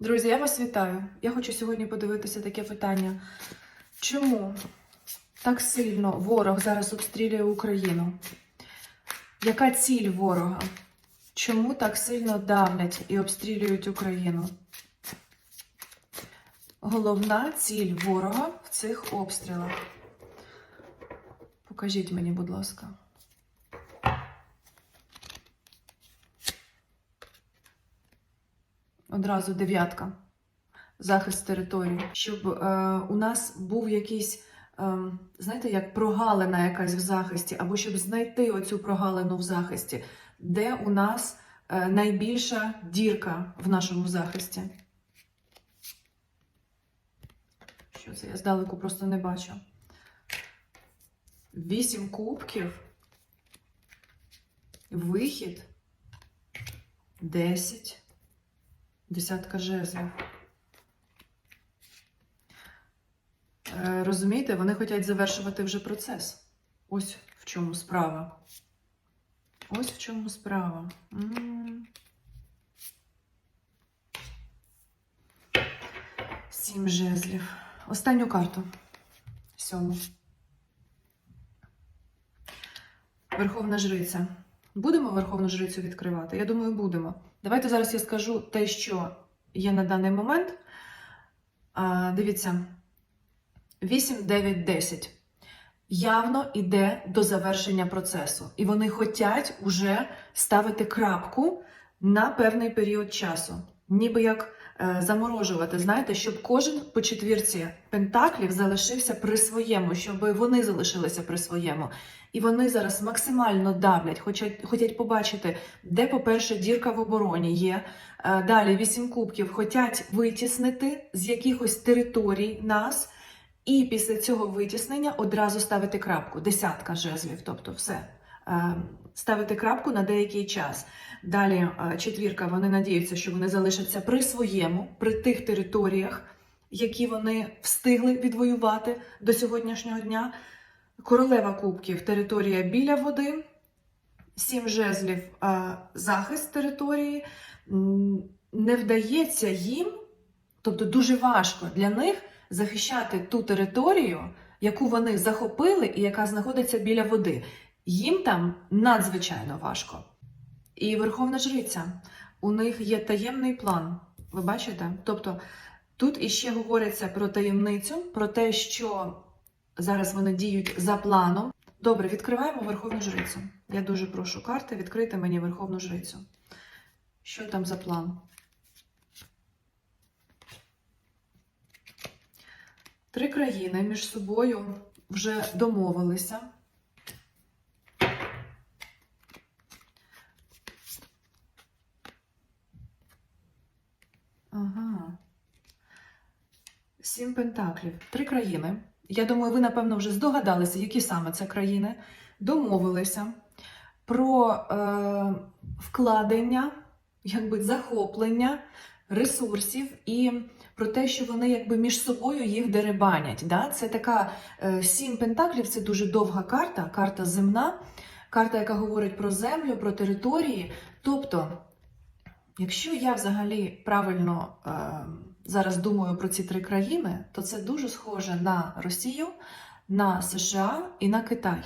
Друзі, я вас вітаю. Я хочу сьогодні подивитися таке питання. Чому так сильно ворог зараз обстрілює Україну? Яка ціль ворога? Чому так сильно давлять і обстрілюють Україну? Головна ціль ворога в цих обстрілах. Покажіть мені, будь ласка. Одразу дев'ятка. Захист території. Щоб е, у нас був якийсь, е, знаєте, як прогалина якась в захисті, або щоб знайти оцю прогалину в захисті, де у нас е, найбільша дірка в нашому захисті. Що це? Я здалеку просто не бачу. Вісім кубків. Вихід. Десять. Десятка жезлів. Е, Розумієте, вони хочуть завершувати вже процес. Ось в чому справа. Ось в чому справа. Сім жезлів. Останню карту. Сьому. Верховна жриця. Будемо Верховну жрицю відкривати? Я думаю, будемо. Давайте зараз я скажу те, що є на даний момент. А, дивіться, 8, 9, 10. Явно йде до завершення процесу. І вони хочуть уже ставити крапку на певний період часу. Ніби як заморожувати, знаєте, щоб кожен по четвірці пентаклів залишився при своєму, щоб вони залишилися при своєму. І вони зараз максимально давлять, хочуть, хочуть побачити, де, по-перше, дірка в обороні є. Е, Далі вісім кубків хочуть витіснити з якихось територій нас, і після цього витіснення одразу ставити крапку. Десятка жезлів, тобто все. Е, Ставити крапку на деякий час. Далі е, четвірка, вони надіються, що вони залишаться при своєму, при тих територіях, які вони встигли відвоювати до сьогоднішнього дня. Королева кубків територія біля води, сім жезлів захист території. Не вдається їм, тобто дуже важко для них захищати ту територію, яку вони захопили і яка знаходиться біля води. Їм там надзвичайно важко. І Верховна Жриця, у них є таємний план. Ви бачите? Тобто тут іще говориться про таємницю, про те, що Зараз вони діють за планом. Добре, відкриваємо Верховну Жрицю. Я дуже прошу карти, відкрити мені Верховну Жрицю. Що там за план? Три країни між собою вже домовилися. Сім пентаклів. Три країни. Я думаю, ви, напевно, вже здогадалися, які саме це країни, домовилися про е, вкладення, якби захоплення ресурсів і про те, що вони якби між собою їх деребанять. Да? Це така е, сім пентаклів, це дуже довга карта, карта земна, карта, яка говорить про землю, про території. Тобто, якщо я взагалі правильно. Е, зараз думаю про ці три країни, то це дуже схоже на Росію, на США і на Китай.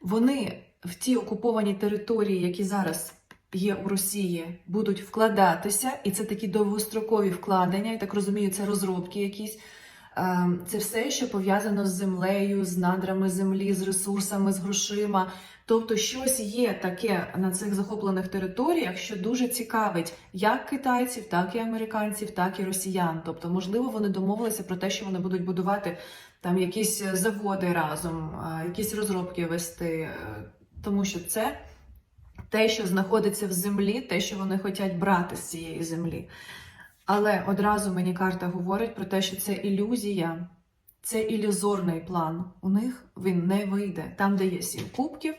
Вони в ті окуповані території, які зараз є у Росії, будуть вкладатися, і це такі довгострокові вкладення. Я так розумію, це розробки якісь. Е, Це все, що пов'язано з землею, з надрами землі, з ресурсами, з грошима. Тобто, щось є таке на цих захоплених територіях, що дуже цікавить як китайців, так і американців, так і росіян. Тобто, можливо, вони домовилися про те, що вони будуть будувати там якісь заводи разом, е, якісь розробки вести, е, тому що це те, що знаходиться в землі, те, що вони хочуть брати з цієї землі. Але одразу мені карта говорить про те, що це ілюзія, це ілюзорний план. У них він не вийде. Там, де є сім кубків,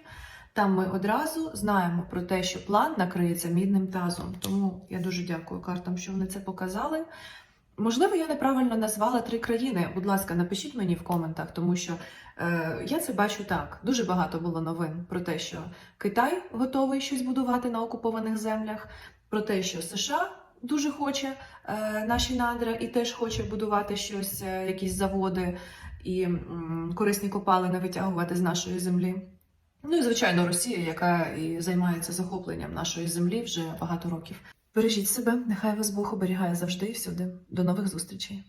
там ми одразу знаємо про те, що план накриється мідним тазом. Тому я дуже дякую картам, що вони це показали. Можливо, я неправильно назвала три країни. Будь ласка, напишіть мені в коментах, тому що е, я це бачу так. Дуже багато було новин про те, що Китай готовий щось будувати на окупованих землях, про те, що США дуже хоче е, наші надра і теж хоче будувати щось, е, якісь заводи і корисні копалини витягувати з нашої землі. Ну і звичайно, Росія, яка і займається захопленням нашої землі вже багато років. Бережіть себе, нехай вас Бог оберігає завжди і всюди. До нових зустрічей.